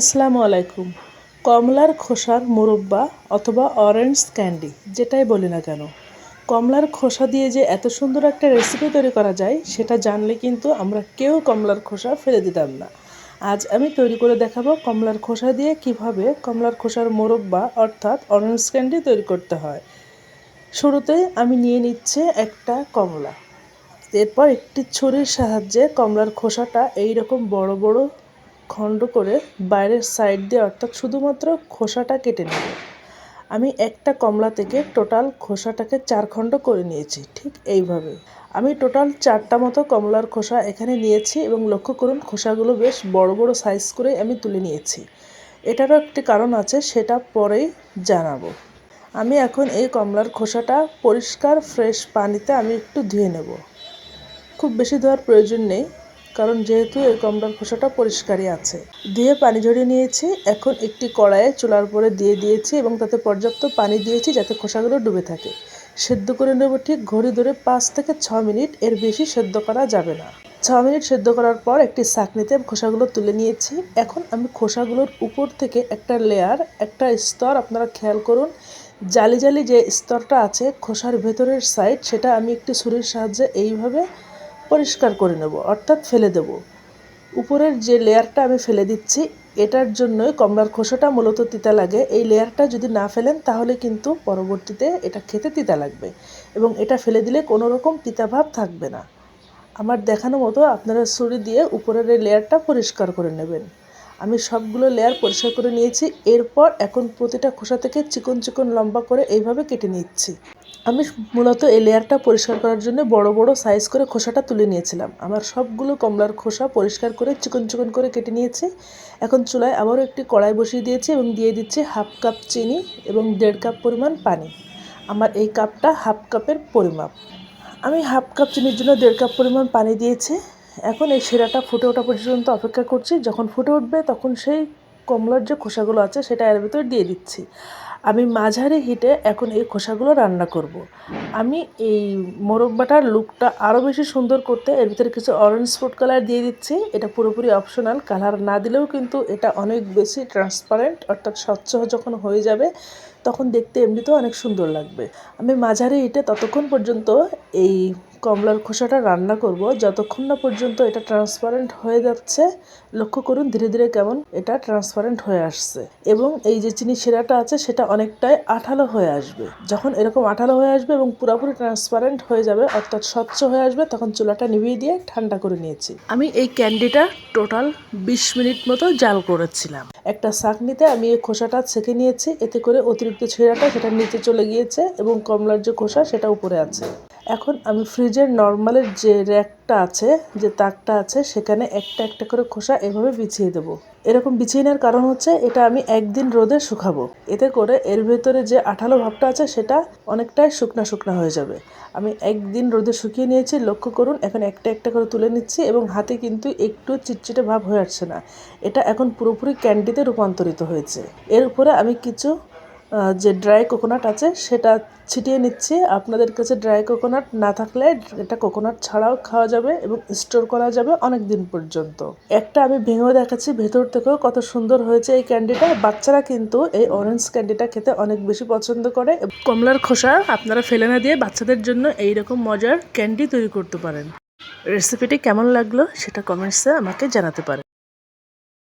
আসসালামু আলাইকুম। কমলার খোসার মুরব্বা অথবা অরেঞ্জ ক্যান্ডি যেটাই বলি না কেন। কমলার খোসা দিয়ে যে এত সুন্দর একটা রেসিপি তৈরি করা যায়, সেটা জানলে কিন্তু আমরা কেউ কমলার খোসা ফেলে দিতাম না। আজ আমি তৈরি করে দেখাবো কমলার খোসা দিয়ে কীভাবে কমলার খোসার মোরব্বা, অর্থাৎ অরেঞ্জ ক্যান্ডি তৈরি করতে হয়। শুরুতে আমি নিয়ে নিচ্ছে একটা কমলা। এরপর একটি ছুরির সাহায্যে কমলার খোসাটা এই রকম বড় বড় খণ্ড করে বাইরের সাইড দিয়ে, অর্থাৎ শুধুমাত্র খোসাটা কেটে নেব। আমি একটা কমলা থেকে টোটাল খোসাটাকে চার খণ্ড করে নিয়েছি, ঠিক এইভাবে। আমি টোটাল চারটা মতো কমলার খোসা এখানে নিয়েছি এবং লক্ষ্য করুন, খোসাগুলো বেশ বড় বড় সাইজ করে আমি তুলে নিয়েছি। এটারও একটি কারণ আছে, সেটা পরেই জানাব। আমি এখন এই কমলার খোসাটা পরিষ্কার ফ্রেশ পানিতে আমি একটু ধুয়ে নেব। খুব বেশি ধোয়ার প্রয়োজন নেই। কারণ যেহেতু এই কমলার খোসাটা পরিষ্কারই আছে। দিয়ে পানি ঝরিয়ে নিয়েছি, এখন একটি কড়াইয়ে চুলার উপরে দিয়ে দিয়েছি এবং তাতে পর্যাপ্ত পানি দিয়েছি যাতে খোসাগুলো ডুবে থাকে। সেদ্ধ করে নেব ঠিক ঘড়ি ধরে পাঁচ থেকে ছ মিনিট, এর বেশি সেদ্ধ করা যাবে না। ছ মিনিট সেদ্ধ করার পর একটি চাকনিতে খোসাগুলো তুলে নিয়েছি। এখন আমি খোসাগুলোর উপর থেকে একটা লেয়ার একটা স্তর আপনারা খেয়াল করুন, জালি জালি যে স্তরটা আছে খোসার ভেতরের সাইড সেটা আমি একটি ছুরির সাহায্যে এইভাবে পরিষ্কার করে নেব, অর্থাৎ ফেলে দেব। উপরের যে লেয়ারটা আমি ফেলে দিচ্ছি, এটার জন্যই কমলার খোসাটা মূলত তিতা লাগে। এই লেয়ারটা যদি না ফেলেন, তাহলে কিন্তু পরবর্তীতে এটা খেতে তিতা লাগবে এবং এটা ফেলে দিলে কোনো রকম তিতা ভাব থাকবে না। আমার দেখানো মতো আপনারা ছুরি দিয়ে উপরের এই লেয়ারটা পরিষ্কার করে নেবেন। আমি সবগুলো লেয়ার পরিষ্কার করে নিয়েছি। এরপর এখন প্রতিটা খোসা থেকে চিকন চিকন লম্বা করে এইভাবে কেটে নিচ্ছি। আমি মূলত এই লেয়ারটা পরিষ্কার করার জন্য বড় বড় সাইজ করে খোসাটা তুলে নিয়েছিলাম। আমার সবগুলো কমলার খোসা পরিষ্কার করে চিকন চিকন করে কেটে নিয়েছি। এখন চুলায় আবারও একটি কড়াই বসিয়ে দিয়েছি এবং দিয়ে দিচ্ছি হাফ কাপ চিনি এবং দেড় কাপ পরিমাণ পানি। আমার এই কাপটা হাফ কাপের পরিমাপ। আমি হাফ কাপ চিনির জন্য দেড় কাপ পরিমাণ পানি দিয়েছি। এখন এই সেরাটা ফুটে ওঠা পর্যন্ত অপেক্ষা করছি। যখন ফুটে উঠবে তখন সেই কমলার যে খোসাগুলো আছে সেটা এর ভিতর দিয়ে দিচ্ছি। আমি মাঝারি হিটে এখন এই খোসাগুলো রান্না করব। আমি এই মোরব্বাটার লুকটা আরও বেশি সুন্দর করতে এর ভিতরে কিছু অরেঞ্জ ফুড কালার দিয়ে দিচ্ছি এটা পুরোপুরি অপশনাল কালার না দিলেও কিন্তু এটা অনেক বেশি ট্রান্সপারেন্ট অর্থাৎ স্বচ্ছ যখন হয়ে যাবে তখন দেখতে এমনিতেও অনেক সুন্দর লাগবে। আমি মাঝারি হিটে ততক্ষণ পর্যন্ত এই কমলার খোসাটা রান্না করব। যতক্ষণ না পর্যন্ত এটা ট্রান্সপারেন্ট হয়ে যাচ্ছে, লক্ষ্য করুন ধীরে ধীরে কেমন এটা ট্রান্সপারেন্ট হয়ে আসছে। এবং এই যে চিনি শিরাটা আছে, সেটা অনেকটাই আঠালো হয়ে আসবে। যখন এরকম আঠালো হয়ে আসবে এবং পুরোপুরি ট্রান্সপারেন্ট হয়ে যাবে, অর্থাৎ স্বচ্ছ হয়ে আসবে, তখন চুলাটা নিভিয়ে দিয়ে ঠান্ডা করে নিয়েছি। আমি এই ক্যান্ডিটা টোটাল বিশ মিনিট মতো জাল করেছিলাম। একটা শাকনিতে আমি এই খোসাটা ছেঁকে নিয়েছি, এতে করে অতিরিক্ত ছিঁড়াটা সেটা নিচে চলে গিয়েছে এবং কমলার যে খোসা সেটা উপরে আছে। এখন আমি ফ্রিজের নর্মালের যে র্যাকটা আছে, যে তাকটা আছে, সেখানে একটা একটা করে খোসা এভাবে বিছিয়ে দেবো। এরকম বিছিয়ে নেওয়ার কারণ হচ্ছে এটা আমি একদিন রোদে শুকাবো। এতে করে এর ভেতরে যে আঠালো ভাবটা আছে সেটা অনেকটাই শুকনা শুকনা হয়ে যাবে। আমি একদিন রোদে শুকিয়ে নিয়েছি, লক্ষ্য করুন, এখন একটা একটা করে তুলে নিচ্ছি এবং হাতে কিন্তু একটু চিটচিটে ভাব হয়ে আসছে না। এটা এখন পুরোপুরি ক্যান্ডিতে রূপান্তরিত হয়েছে। এর উপরে আমি কিছু যে ড্রাই কোকোনাট আছে, সেটা ছিটিয়ে নিচ্ছি। আপনাদের কাছে ড্রাই কোকোনাট না থাকলে এটা কোকোনাট ছাড়াও খাওয়া যাবে এবং স্টোর করা যাবে অনেক দিন পর্যন্ত। একটা আমি ভেঙেও দেখাচ্ছি, ভেতর থেকেও কত সুন্দর হয়েছে এই ক্যান্ডিটা বাচ্চারা কিন্তু এই অরেঞ্জ ক্যান্ডিটা খেতে অনেক বেশি পছন্দ করে। কমলার খোসা আপনারা ফেলে না দিয়ে বাচ্চাদের জন্য এই রকম মজার ক্যান্ডি তৈরি করতে পারেন। রেসিপিটি কেমন লাগল সেটা কমেন্টসে আমাকে জানাতে পারেন।